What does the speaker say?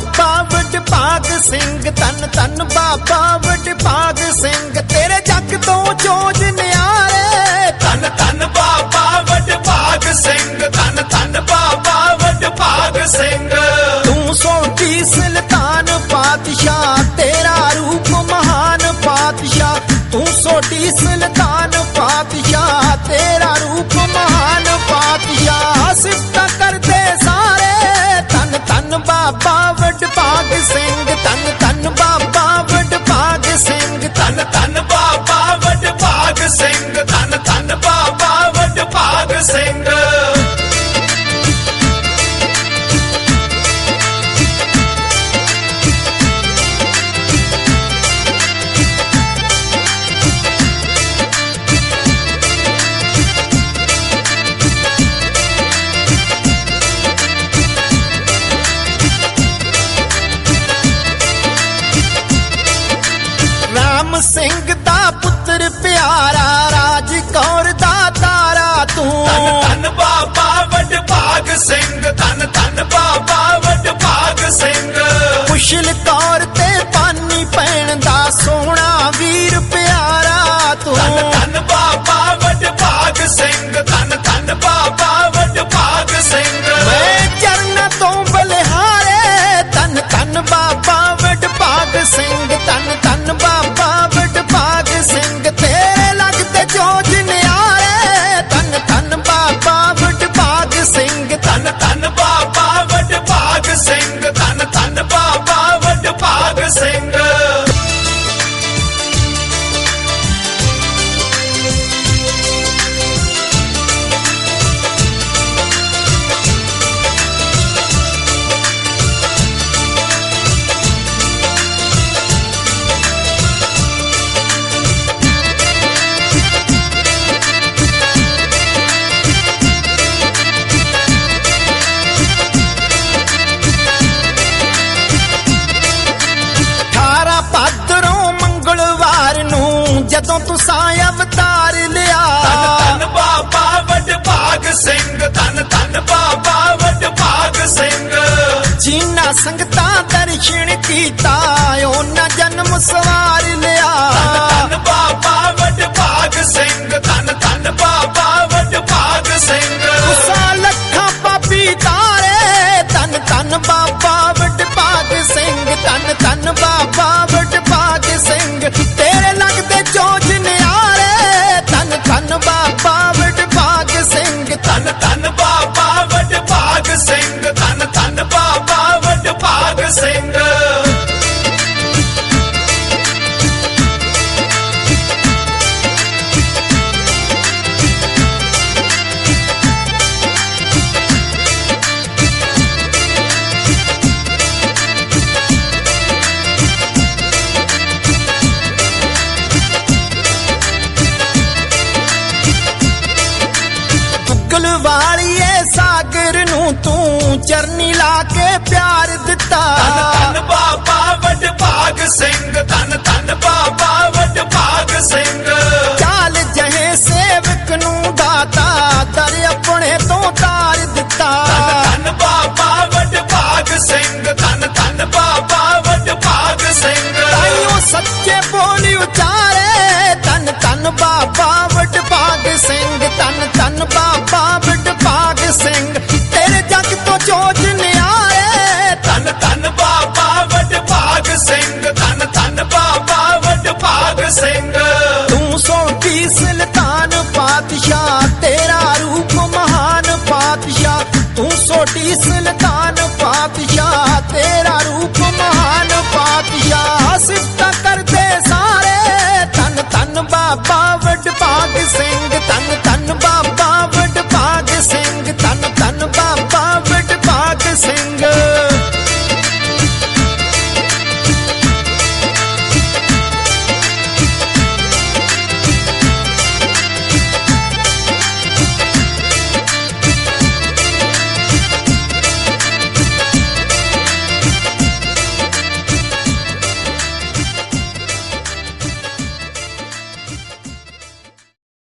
ਬਾਬਾ ਵਡਭਾਗ ਸਿੰਘ ਤਨ ਤਨ ਬਾਬਾ ਵਡਭਾਗ ਸਿੰਘ, ਤੇਰੇ ਜੱਗ ਤੋਂ ਚੋਜ ਨਿਆਰੇ। ਧੰਨ ਧੰਨ ਬਾਬਾ ਵਡਭਾਗ ਸਿੰਘ, ਧੰਨ ਧੰਨ ਬਾਬਾ ਵਡਭਾਗ ਸਿੰਘ। ਤੂੰ ਸੋਢੀ ਸੁਲਤਾਨ ਪਾਤਸ਼ਾਹ, ਤੇਰਾ ਰੂਪ ਮਹਾਨ ਪਾਤਸ਼ਾਹ। ਤੂੰ ਸੋਢੀ ਸੁਲਤਾਨ ਪਾਤਸ਼ਾਹ, ਤੇਰਾ ਰੂਪ ਮਹਾਨ ਪਾਤਸ਼ਾਹ। ਸਿਫਤਾਂ ਤਨ ਸਿੰਘ ਦਾ ਪੁੱਤਰ ਪਿਆਰਾ ਰਾਜ ਕੌਰ ਦਾ ਤਾਰਾ ਤੂੰ। ਧੰਨ ਧੰਨ ਬਾਬਾ ਜਦੋਂ ਤੁਸਾਂ ਅਵਤਾਰ ਲਿਆ। ਧੰਨ ਧੰਨ ਬਾਬਾ ਵਡਭਾਗ ਸਿੰਘ ਧੰਨ ਧੰਨ ਬਾਬਾ ਵਡਭਾਗ ਸਿੰਘ। ਜਿਨ੍ਹਾਂ ਸੰਗਤਾਂ ਦਰਸ਼ਨ ਕੀਤਾ ਉਹਨਾਂ ਜਨਮ ਸਵਾਰ ਵਾਲੀਏ ਸਾਗਰ ਨੂੰ ਤੂੰ ਚਰਨੀ ਲਾ ਕੇ ਪਿਆਰ ਦਿੱਤਾ। ਧੰਨ ਬਾਬਾ ਵੱਡ ਭਾਗ ਅਲੀ ਸੁਲਤਾਨ ਪਾਤਸ਼ਾਹ, ਤੇਰਾ ਰੂਪ ਮਹਾਨ ਪਾਤਸ਼ਾਹ। ਸਿਫਤ ਕਰਦੇ ਸਾਰੇ ਤਨ ਤਨ ਬਾਬਾ ਵਡਭਾਗ ਸਿੰਘ।